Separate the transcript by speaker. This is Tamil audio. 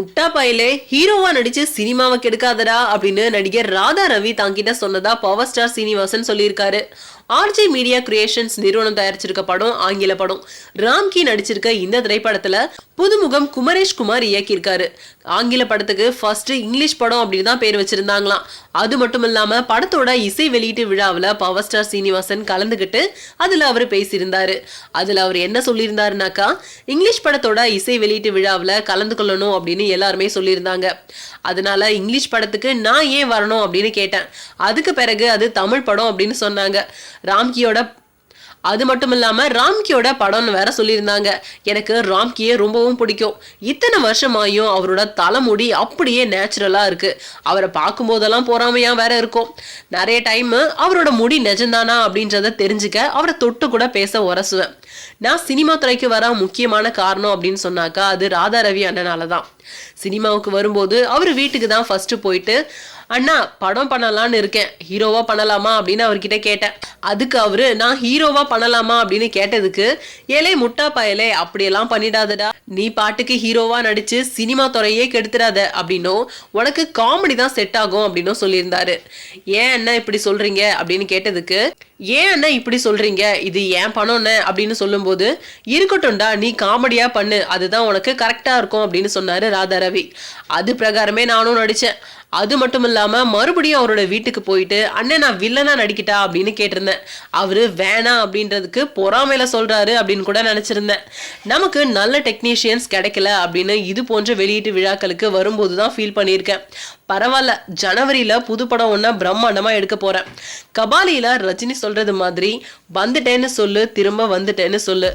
Speaker 1: முட்டா பயிலே ஹீரோவா நடிச்சு சினிமாவை கெடுக்காதடா அப்படின்னு நடிகர் ராதா ரவி தாங்கிட்ட சொன்னதா பவர் ஸ்டார் சீனிவாசன் சொல்லியிருக்காரு. ஆர்ஜே மீடியா கிரியேஷன்ஸ் நிறுவனம் தயாரிச்சிருக்க படம் ஆங்கில படம். ராம்கி நடிச்சிருக்க இந்த திரைப்படத்துல புதுமுகம் குமரேஷ் குமார் இயக்கியிருக்காரு. ஆங்கில படத்துக்கு ஃபர்ஸ்ட் இங்கிலீஷ் படம் அப்படின்னு தான் பேர் வச்சிருந்தாங்களாம். அது மட்டும் இல்லாம படத்தோட இசை வெளியீட்டு விழாவில் பவர் ஸ்டார் சீனிவாசன் கலந்துக்கிட்டு அதுல அவர் பேசியிருந்தாரு. அதுல அவர் என்ன சொல்லியிருந்தாருனாக்கா இங்கிலீஷ் படத்தோட இசை வெளியீட்டு விழாவில் கலந்து கொள்ளணும் அப்படின்னு எல்லாருமே சொல்லியிருந்தாங்க. அதனால இங்கிலீஷ் படத்துக்கு நான் ஏன் வரணும் அப்படின்னு கேட்டேன். அதுக்கு பிறகு அது தமிழ் படம் அப்படின்னு சொன்னாங்க. ராம்கியோட அது மட்டும் இல்லாமல் ராம்கியோட படம்னு வேற சொல்லியிருந்தாங்க. எனக்கு ராம்கியை ரொம்பவும் பிடிக்கும். இத்தனை வருஷமாயும் அவரோட தலைமுடி அப்படியே நேச்சுரலாக இருக்கு. அவரை பார்க்கும்போதெல்லாம் பொறாமையாக வேற இருக்கும். நிறைய டைம் அவரோட முடி நிஜம்தானா அப்படின்றத தெரிஞ்சுக்க அவரை தொட்டு கூட பேச உரசுவேன். நான் சினிமா துறைக்கு வர முக்கியமான காரணம் அப்படின்னு சொன்னாக்கா அது ராதா ரவி அண்ணனால தான் சினிமாவுக்கு வரும்போது அவர் வீட்டுக்கு தான் ஃபர்ஸ்ட் போயிட்டு அண்ணா படம் பண்ணலான்னு இருக்கேன். ஹீரோவா பண்ணலாமா அப்படின்னு அவர்கிட்ட கேட்டேன். அதுக்கு அவரு நான் ஹீரோவா பண்ணலாமா? அப்படின்னு கேட்டதுக்கு ஏலே முட்டா பயலே அப்படியெல்லாம் பண்ணிடாதடா. நீ பாட்டுக்கு ஹீரோவா நடிச்சு சினிமா துறையே கெடுத்துடாத. அப்படின்னும் உனக்கு காமெடி தான் செட் ஆகும். அப்படின்னும் சொல்லியிருந்தாரு. ஏன் அண்ணா இப்படி சொல்றீங்க? அப்படின்னு கேட்டதுக்கு ஏன் அண்ணா இப்படி சொல்றீங்க? இது ஏன் பணம்னு அப்படின்னு சொல்லும்போது இருக்கட்டும்டா நீ காமெடியா பண்ணு. அதுதான் உனக்கு கரெக்டா இருக்கும். அப்படின்னு சொன்னாரு ராதா ரவி அது பிரகாரமே நானும் நடிச்சேன். அது மட்டும் இல்லாம மறுபடியும் அவரோட வீட்டுக்கு போயிட்டு அண்ணன் நான் வில்லனா நடிக்கிட்டா? அப்படின்னு கேட்டிருந்தேன். அவரு வேணாம் அப்படின்றதுக்கு பொறாமையில சொல்றாரு அப்படின்னு கூட நினைச்சிருந்தேன். நமக்கு நல்ல டெக்னீஷியன்ஸ் கிடைக்கல அப்படின்னு இது போன்ற வெளியீட்டு விழாக்களுக்கு வரும்போது தான் ஃபீல் பண்ணியிருக்கேன். பரவாயில்ல ஜனவரியில புது படம் ஒன்று பிரம்மாண்டமா எடுக்க போறேன். கபாலியில ரஜினி சொல்றது மாதிரி வந்துட்டேன்னு சொல்லு திரும்ப வந்துட்டேன்னு சொல்லு.